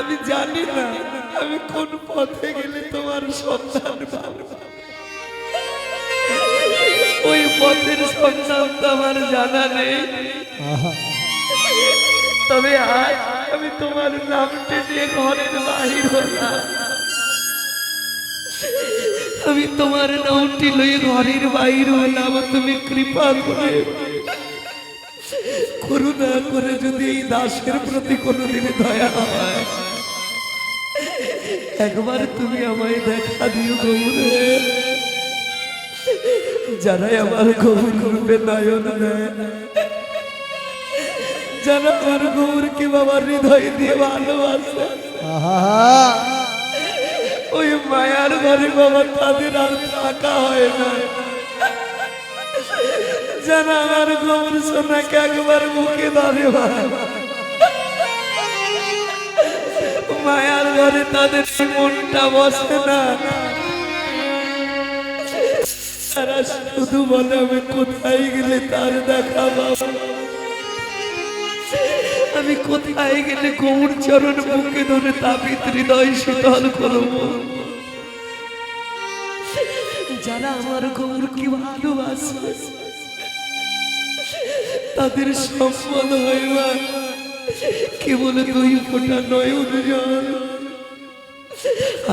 আমি জানি না আমি কোন পথে গেলে তোমার সন্ধান পাবো। ওই পথের সন্ধান তো আমার জানা নেই। তবে আজ আমি তোমার নামটা নিয়ে ঘরের বাহির হলাম। আমি তোমার নামটি লই ঘরের বাহির হলাম। তুমি কৃপা করে করুণা করে যদি এই দাসের প্রতি কোনোদিন দয়া হয়। একবার তুমি আমায় দেখা দিও গৌরে। যারাই আমার গৌর রূপে নয়ন যারা আমার গৌরকে বাবার হৃদয় দিয়ে ভালোবাসে, ওই মায়ার ঘরে বাবা তাদের আর থাকা হয় না। যারা আমার গৌর সোনাকে একবার মুখে ধরে মায়ার ঘরে তাদের মনটা বসে না। তারা শুধু বলে, আমি কোথায় গেলে তার দেখা পাবো? আমি কোথায় গেলে গৌর চরণ বুকে ধরে তাপিত হৃদয় শীতল করব? যারা আমার গৌরকে ভালোবাসে, তাদের সম্পদ হইবা কেবল দুই ফোঁটা নয়ন জল?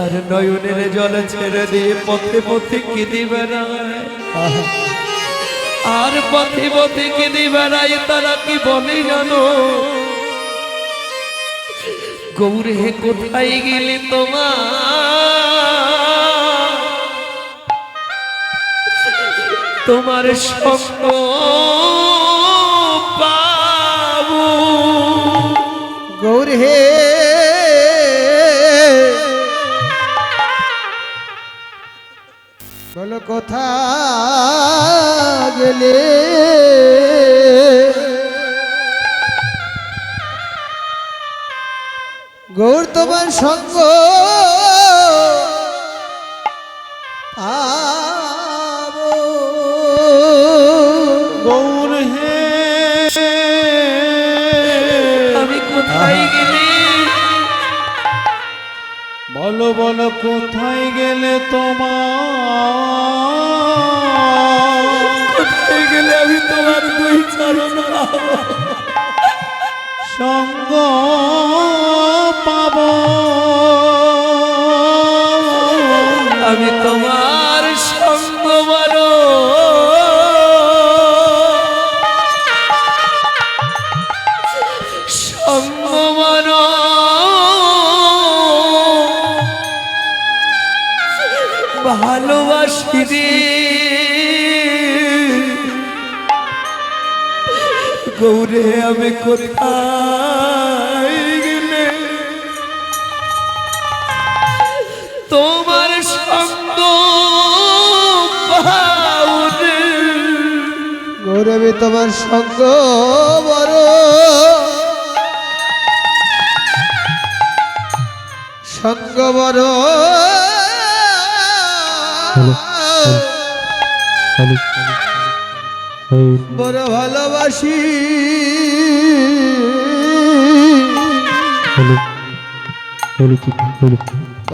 আর নয়নের জল ছেড়ে দিয়ে পথে পথে কেঁদে বেড়ায়। আর পথে পথে কেঁদে বেড়ায় তারা কি বলে জানো? গৌরে কোথায় গেলে তোমার? তোমার স্বপ্ন হে। বলো কোথা। সঙ্গ পাব। আমি তোমার সঙ্গ বলো সঙ্গ বলো ভালোবাসি রে। গৌরে আমি কোথায় তোমার সঙ্গ গৌরবে তোমার সঙ্গ বড়। সঙ্গ বড়। বড় ভালোবাসি।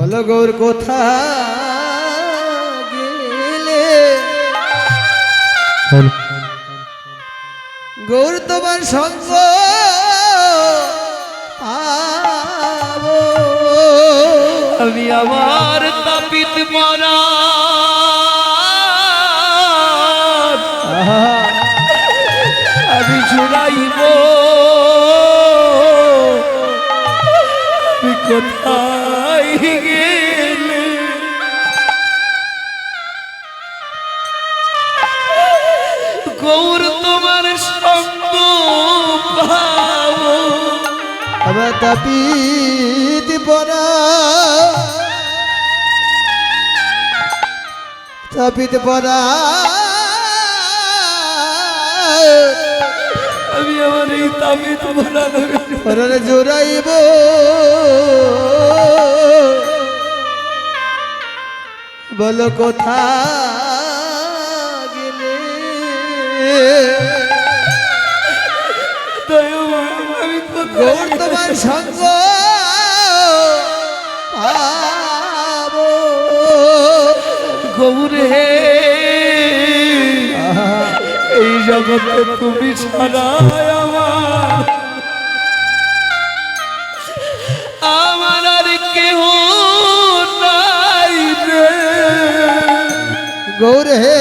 বলো গৌর কোথা গেলে? গৌর তোমার সঙ্গ আমি আমার তাপিত মরা। আমি জুড়াইব। আমি কোথায় তাপিত পরা তাপিত পরা আমি আমার এই তাপিত মরা পরানে জোড়াইব। বলো কোথা গেলে? গৌর তোমার গৌর হে এই জগতে তুমি ছাড়া আমার আমার আর কেহ নাই রে। গৌর হে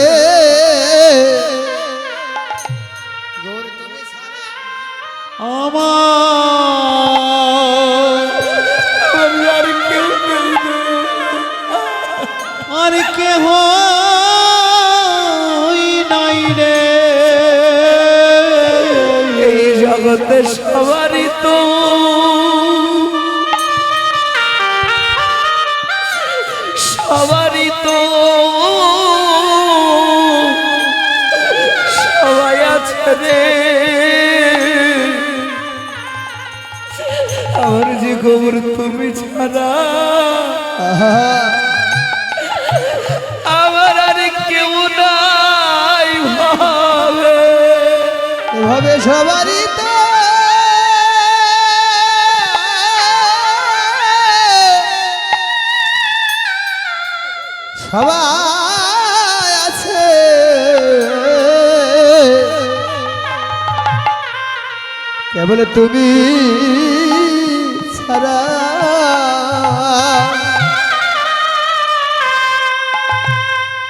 আমার আর কেউ নাই ভাবে। এভাবে সবারই তো সবাই আছে। কেবল তুমি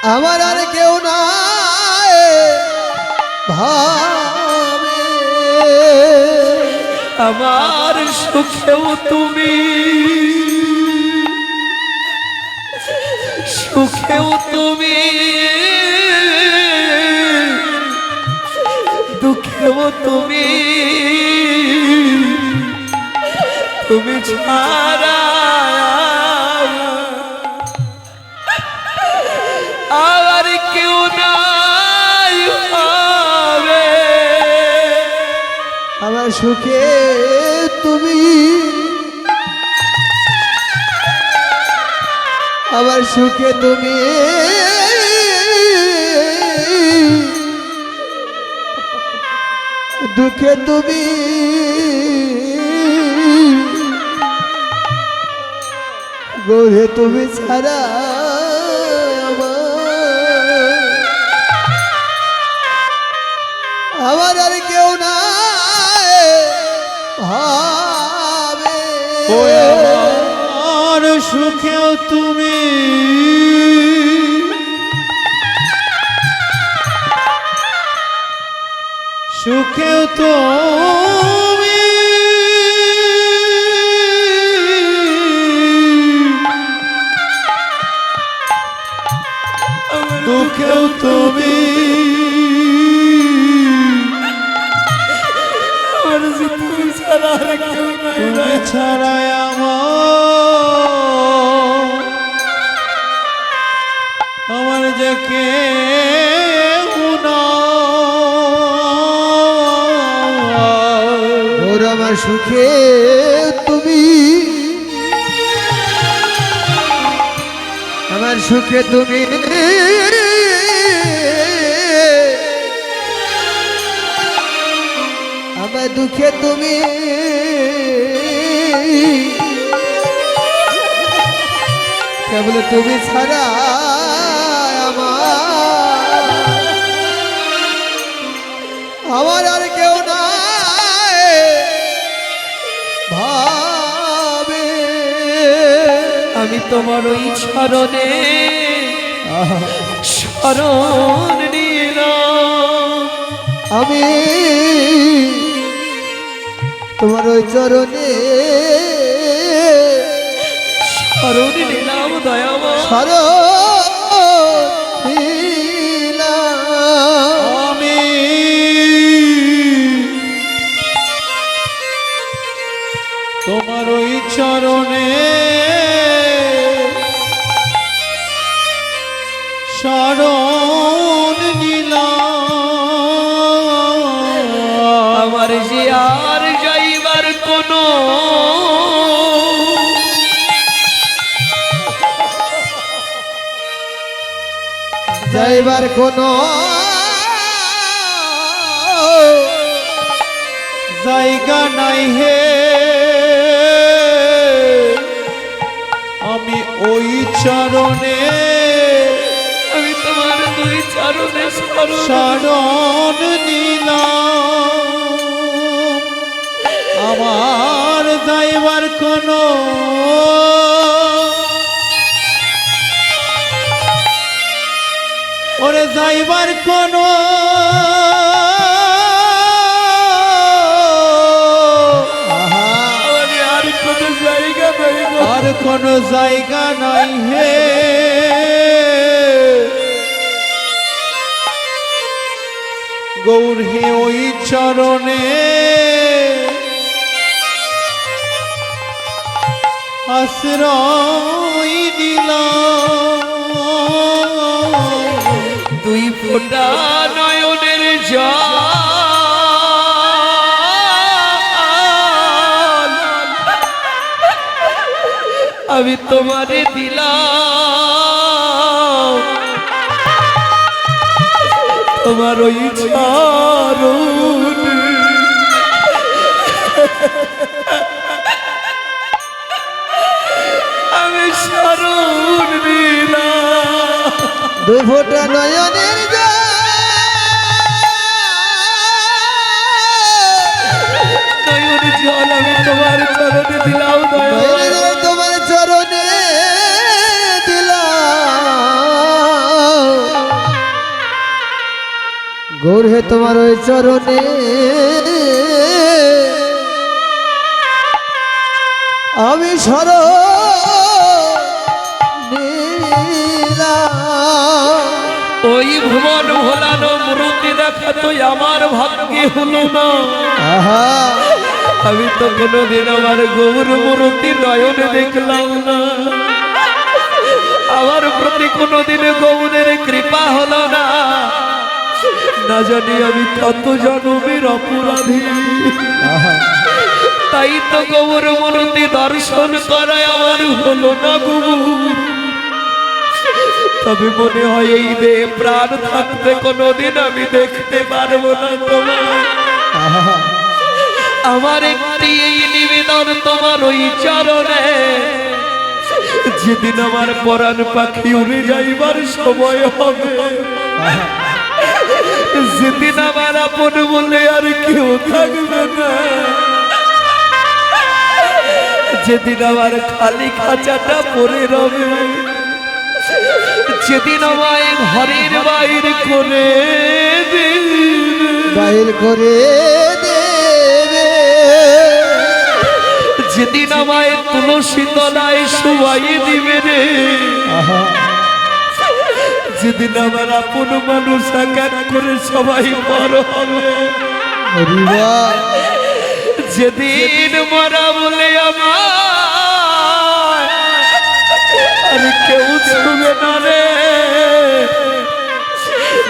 আমার আর কেউ নাই। ভাবে। আমার সুখেও তুমি। সুখেও তুমি। দুঃখেও তুমি। তুমি ছাড়া সুখে তুমি। আমার সুখে তুমি। দুঃখে তুমি। গৌরে তুমি ছাড়া আমার আর সুখেও তুমি। সুখেও তুমি। দুঃখেও তুমি। ছাড়া সুখে তুমি। আমার সুখে তুমি। আমার দুঃখে তুমি। কেবল তুমি ছাড়া আমার আমার আমি তোমার ওই স্মরণে স্মরণ নিলাম। আমি তোমার ওই চরণে স্মরণ নিলাম দয়াব শরণ যাইবার কোনো জায়গা নাই হে। আমি ওই চরণে চরণে শরণ শরণ নিলাম। আমার যাইবার কোনো যাইবার কোনো। আর কোনো জায়গা নাই হে গৌর হে ওই চরণে আশ্রয় দিলাম দুই ফোটা নয়নের জল। আমি তোমারে দিলাম। তোমার ওই চরণ দুই ফোঁটা নয়নের জল। আমি তোমার চরণে দিলাম তোমার চরণে দিলাম। গৌর হে তোমার ওই চরণে। আমি সর ওই ভুবন ভোলানো মূর্তি দেখা তো আমার ভাগ্যে হলো না। আহা। আমি তো কোনোদিন আমার গৌর মূর্তি নয়নে দেখলাম না। আমার প্রতি কোনোদিন গৌরের কৃপা হলো না। না জানি আমি কত জন্মের অপরাধী। তাই তো গৌর মূর্তি দর্শন করায় আমার হলো না গৌর। তবে মনে হয় এই দে প্রাণ থাকতে কোনোদিন আমি দেখতে পারব না তোমার আমার একটি এই নিবেদন তোমার ওই চরণে। যেদিন আমার পরাণ পাখি উড়ে যাইবার সময় হবে। যেদিন আমার আপন বলে আর কেউ থাকবে না। যেদিন আমার খালি খাঁচাটা পরে রবে। যেদিন আমায় ঘরের বাইরে করে বাইর করে যেদিন আমায় তুলসী তলায় শুয়াই দিবে রে। যেদিন আমার আপন মানুষ একার করে সবাই বড় হবে। যেদিন মরা বলে আমার আর কেউ ছুবে না রে।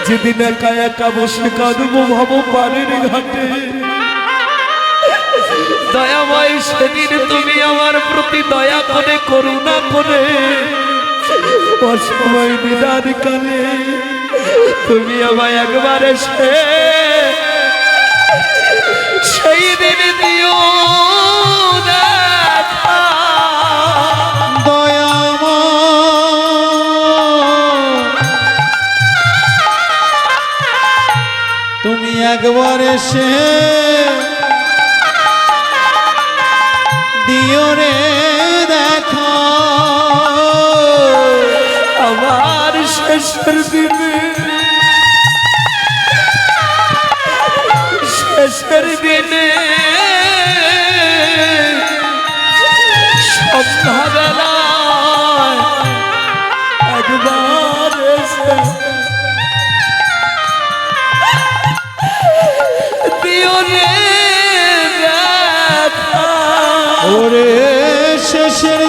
যেদিন একা একা বসে কাঁদবো, ভাব পানির ঘাটে। দয়াময় সেদিন তুমি আমার প্রতি দয়া করে, করুণা করে। অসময় নিদান কালে তুমি আমায় একবার এসে সেই দিন দিও। একবার এসে দিও রে দেখা। আমার শেষের দিনে শেষের দিনে শেষের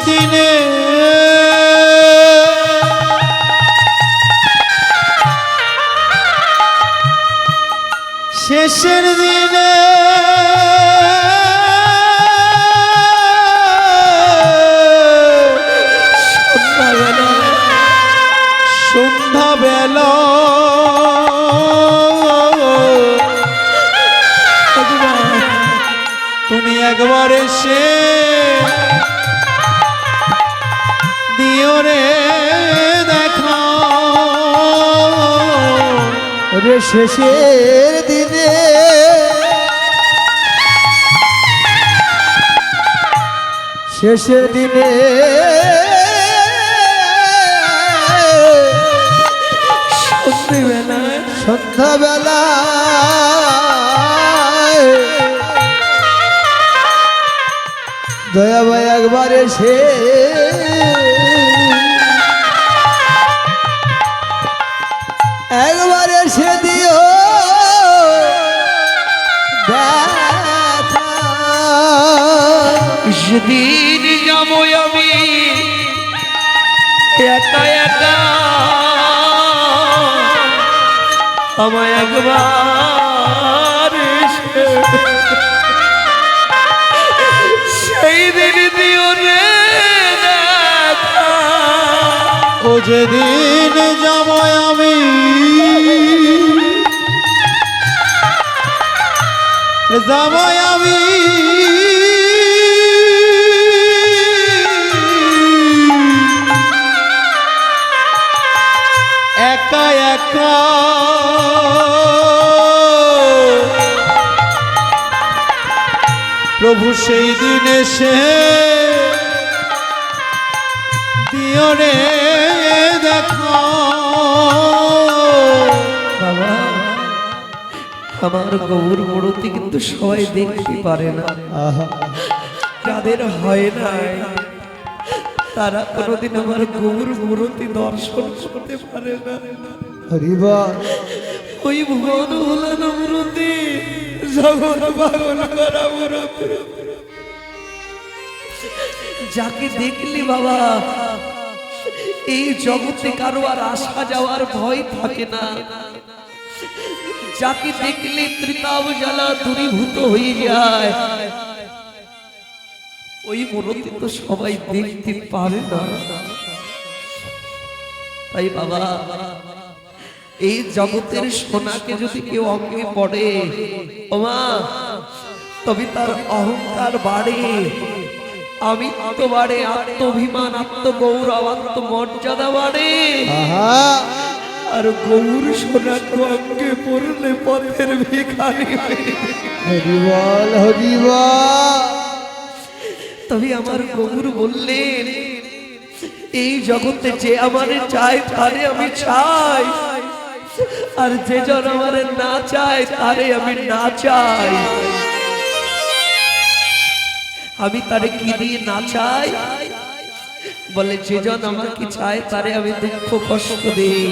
শেষের দিনে শেষের দিনে সন্ধ্যাবেলা দয়া ভাই একবার এসে সেদিন আমি। একা একা। আমায় একবার সেই দিন দিও রে ও যেদিন আমি। যাব আমি। প্রভু সেই দিন এসে দিও রে দেখো। বাবা আমার গৌর মূর্তি কিন্তু সবাই দেখতে পারে না। যাদের হয় না তারা কোনোদিন আমার গৌর মূর্তি দর্শন করতে পারে না। হরিবা ওই ভুবন হলেন মূর্তি যাকে দেখলি বাবা, এই জগতে কারও আর আসা যাওয়ার ভয় থাকে না। যাকে দেখলে ত্রিতাব জ্বালা দূরীভূত হয়ে যায়। ওই মূর্তি তো সবাই দেখতে পারে না। তাই বাবা এই জগতের সোনাকে যদি কেউ অঙ্গে পড়ে ওমা তবে তার অহংকার বাড়ে। আমি তো বাড়ে আত্মভিমান আত্মগৌরব আত্মমর্যাদা বাড়ে। আর গৌর সোনাকে অঙ্গে পড়লে পথের ভিখারি হরিবল হরিবল তবে আমার গৌর বললেন এই জগতে যে আমারে চায় তারে আমি চাই। আর যে জন আমারে না চায় তারে আমি না চাই। আমি তারে কি দিয়ে না চাই? বলে যে জন আমাকে চায় তারে আমি দুঃখ কষ্ট দেই।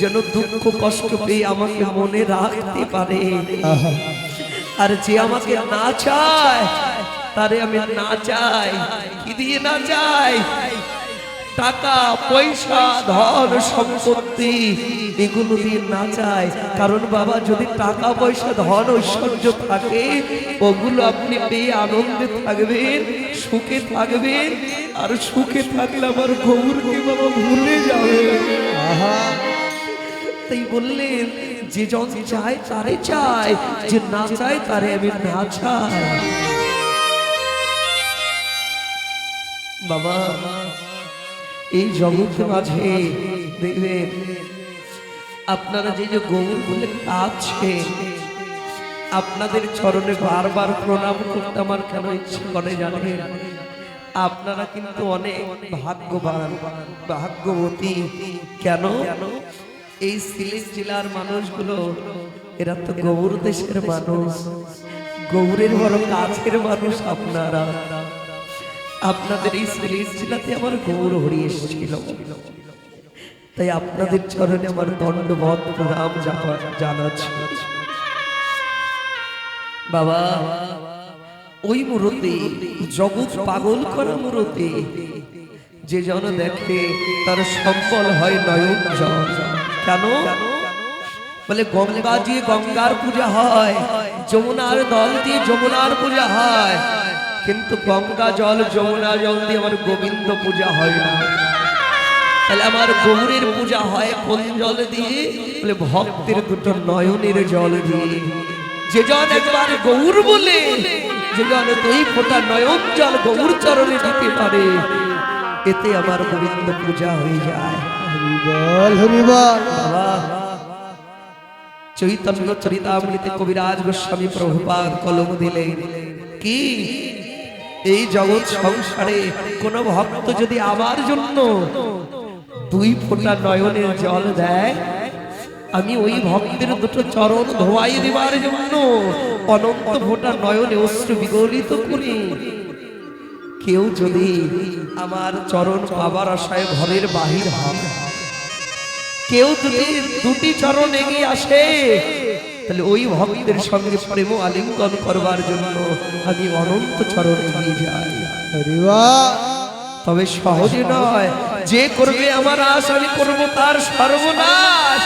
যেন দুঃখ কষ্ট পেয়ে আমাকে মনে রাখতে পারে। আর যে আমাকে না চায় তারে আমি না চাই। কি দিয়ে না চাই? টাকা, পয়সা, ধন, সম্পত্তি, এগুলো দিয়ে না চায়। কারণ বাবা, যদি টাকা, পয়সা, ধন, ঐশ্বর্য থাকে, ওগুলো আপনি পেয়ে আনন্দে থাকবেন, সুখে থাকবেন, আর সুখে থাকলে আমার গৌরকে বাবা ভুলে যাবে। আহা। তাই বললেন, যে জন চায়, তারে চায়, যে না চায়, তারে আমি না চাই। বাবা এই জগতের মাঝে দেখবেন, আপনারা যে যে গৌর বলে আছে আপনাদের চরণে বারবার প্রণাম করতে আমার কেন ইচ্ছে করে জানেন? আপনারা কিন্তু অনেক ভাগ্যবান, ভাগ্যবতী। কেন? এই সিলেট জেলার মানুষগুলো, এরা তো গৌর দেশের মানুষ। গৌরের বড় কাছের মানুষ আপনারা। আপনাদের এই সিলেট জেলাতে আমার গৌর হরি এসেছিল। তাই আপনাদের চরণে আমার দণ্ডবধ প্রণাম জানা- জানাচ্ছি। বাবা, ওই মুহূর্তে, জগৎ পাগল করা মুহূর্তে, যে জন দেখে তার সম্বল হয় নয়ন জল। কেন? বলে গঙ্গা দিয়ে গঙ্গার পূজা হয়, যমুনার দল দিয়ে যমুনার পূজা হয়। কিন্তু গঙ্গা জল যমুনা জল দিয়ে আমার গোবিন্দ পূজা হয় না। তাহলে আমার গৌরের পূজা হয় কোন জল দিয়ে? বলে ভক্তের দুটো নয়নের জল দিয়ে। যে জল একবার গৌর বলে যে জন দুই ফোঁটা নয়ন জল গৌর চরণে দিতে পারে এতে আমার গোবিন্দ পূজা হয়ে যায়। চৈতন্য চরিতামৃতে কবিরাজ গোস্বামী প্রভুপাদ কলম দিলেন কি? এই জগৎ সংসারে কোন ভক্ত যদি আমার জন্য দুই ফোঁটা নয়নের জল দেয়, আমি ওই ভক্তের দুটো চরণ ধোয়াই দেবার জন্য অনন্ত ফোঁটা নয়নে অশ্রু বিগলিত করি। কেউ যদি আমার চরণ পাবার আশায় ঘরের বাহির হয়, কেউ যদি দুটি চরণ এগিয়ে আসে তাহলে ওই ভক্তের সঙ্গে প্রেম আলিঙ্গন করবার জন্য আমি অনন্ত চরণ এগিয়ে যাই। তবে সহজে নয় যে করবে আমার আশ আমি করব তার সর্বনাশ।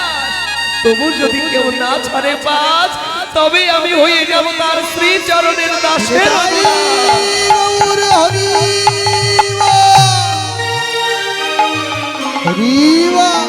তবু যদি কেউ না ছাড়ে পাঁচ তবে আমি হয়ে যাব তার শ্রী চরণের দাসের হরি গৌর হরি হরিবল